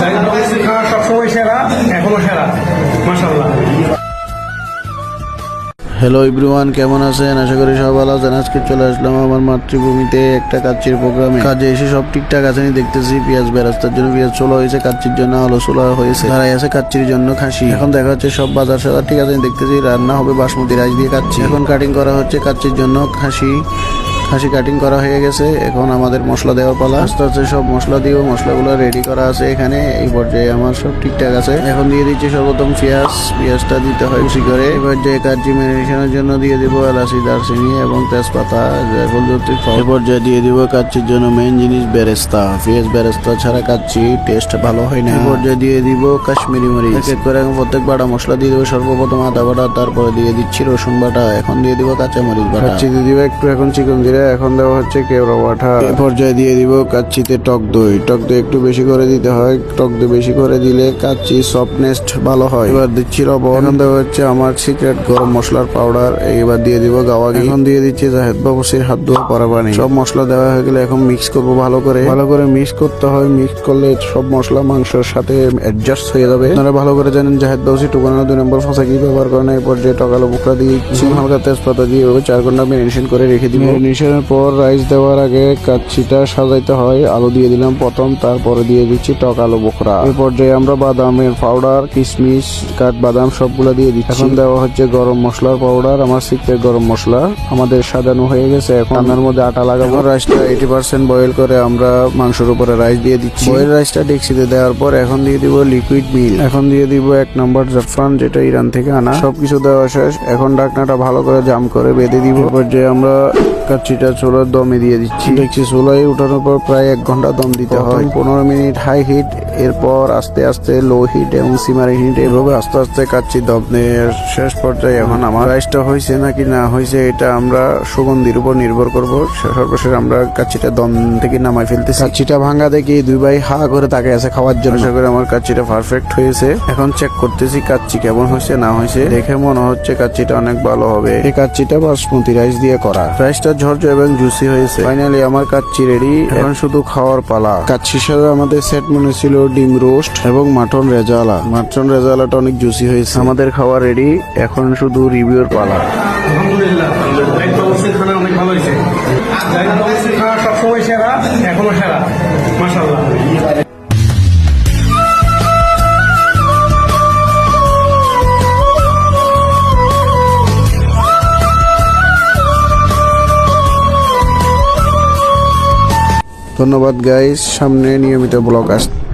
জাহিদ বাবুসি খাওয়া সবসময় সেরা এখনও সেরা মাসাল্লাহ হ্যালো ইব্রুয়ান কেমন আছেন? আশা করি সব ভালো আছেন। আজকে চলে আসলাম আমার মাতৃভূমিতে একটা কাচ্চির প্রোগ্রামে। কাজে এসে সব ঠিকঠাক আছে আমি দেখতেছি পেঁয়াজ বেরাস্তার জন্য পেঁয়াজ ছোলা হয়েছে কাচ্চির জন্য আলো ছোলা হয়েছে দাঁড়াই আছে কাচ্চির জন্য খাসি। এখন দেখা হচ্ছে সব বাজার সাজার ঠিক আছে আমি দেখতেছি রান্না হবে বাসমতি রাইস দিয়ে কাচ্ছি এখন কাটিং করা হচ্ছে কাচ্চির জন্য খাসি। খাসি কাটিং করা হয়ে গেছে। এখন আমাদের মশলা দেওয়ার পালা। আস্তে আস্তে সব মশলা দিয়েও মশলাগুলো রেডি করা আছে এখানে। এই পর্যায়ে আমার সব ঠিকঠাক আছে। এখন দিয়ে দিচ্ছি সর্বপ্রথম পেঁয়াজ। পেঁয়াজটা দিতে হয় বেশি করে। এবার যে কাজি ম্যারিনেশনের জন্য দিয়ে দিব এলাচি, দারচিনি এবং তেজপাতা এই পর্যায়ে দিয়ে দিব কাচ্চির জন্য মেন জিনিস বেরেস্তা। পেঁয়াজ বেরেস্তা ছাড়া কাচ্চি টেস্ট ভালো হয় না। এই পর্যায়ে দিয়ে দিব কাশ্মীরি মরিচ। এক এক করে প্রত্যেক বাটা মশলা দিয়ে দেবো। সর্বপ্রথম আদা বাটা, তারপরে দিয়ে দিচ্ছি রসুন বাটা। এখন দিয়ে দিব কাঁচা মরিচ বাটা দিয়ে দিব একটু এখন চিকন জিরা এখন দেওয়া হচ্ছে কেওড়া বাটা এই পর্যায়ে দিয়ে দিব কাচ্চিতে টক দই। টক দই একটু বেশি করে দিতে হয়। টক দই বেশি করে দিলে কাচ্চি সফটনেস ভালো হয়। এবার দিচ্ছি লবণ এখন দেওয়া হচ্ছে আমার সিক্রেট গরম মশলার পাউডার এবার দিয়ে দিব গাওয়াগি এখন দিয়ে দিচ্ছি জাহেদ বাবুসির হাত ধোয়া পরা পানি। সব মশলা দেওয়া হয়ে গেলে এখন মিক্স করব ভালো করে। ভালো করে মিক্স করতে হয়। মিক্স করলে সব মশলা মাংসের সাথে অ্যাডজাস্ট হয়ে যাবে। আপনারা ভালো করে জানেন জাহেদ বাবুসি টুকানো দুই নম্বর ফাঁসা কি ব্যবহার করেন এই পর্যায়ে টকালো বুকরা দিয়ে হালকা তেজপাতা দিয়ে এভাবে চার ঘণ্টা ম্যারিনেশন করে রেখে দিব। ম্যারিনেশনের পর রাইস দেওয়ার আগে কাচ্ছিটা সাজাইতে হয় আলু দিয়ে দিলাম প্রথম তারপরে দিয়ে দিচ্ছি টক আলু বোখরা। এই পর্যায়ে আমরা বাদামের পাউডার কিশমিশ কাঠ বাদাম সবগুলো দিয়ে দিচ্ছি। এখন দেওয়া হচ্ছে গরম মশলার পাউডার আমার সিক্রেট গরম মশলা। আমাদের সাজানো হয়ে গেছে এখন রান্নার মধ্যে আটা লাগাবো। রাইসটা এইটি পার্সেন্ট বয়েল করে আমরা মাংসের উপরে রাইস দিয়ে দিচ্ছি। বয়েল রাইসটা ডেক্সিতে দেওয়ার পর এখন দিয়ে দিব লিকুইড মিল এখন দিয়ে দিব এক নম্বর জাফরান যেটা ইরান থেকে আনা। সবকিছু দেওয়া শেষ এখন ঢাকনাটা ভালো করে জাম করে বেঁধে দিব। যে আমরা কাচ্চিটা চুলার দমে দিয়ে দিচ্ছি। দেখছি চুলাই উঠানোর পর প্রায় এক ঘণ্টা দম দিতে হয়। পনেরো মিনিট হাই হিট এরপর আস্তে আস্তে লো হিট এবং সিমারি হিট এভাবে আস্তে আস্তে কাচ্চি দমনের শেষ পর্যায়ে। এখন আমার রাইসটা হয়েছে নাকি না হয়েছে এটা আমরা সুগন্ধির উপর নির্ভর করব। সর্বশেষ আমরা কাচ্চিটা দম থেকে নামাই ফেলতেছি। কাচ্চিটা ভাঙা দেখি দুই ভাই হা করে তাকে আছে খাওয়ার জন্য। আশা করি আমার কাচ্চিটা পারফেক্ট হয়েছে। এখন চেক করতেছি কাচ্চি কেমন হয়েছে না হয়েছে। দেখে মনে হচ্ছে কাচ্চিটা অনেক ভালো হবে। এই কাচ্চিটা বাসমতি রাইস দিয়ে করা। রাইসটা ঝরঝর এবং জুসি হয়েছে। ফাইনালি আমার কাচ্চি রেডি এখন শুধু খাওয়ার পালা। কাচ্ছি সাথে আমাদের সেট মনে ছিল ডিম রোস্ট এবং মাটন রেজালা মাটন রেজালাটা অনেক জুসি হয়েছে। আমাদের খাওয়া রেডি এখন শুধু রিভিউর পালা। আলহামদুলিল্লাহ। ধন্যবাদ গাইস সামনে নিয়মিত ব্লগ আসছে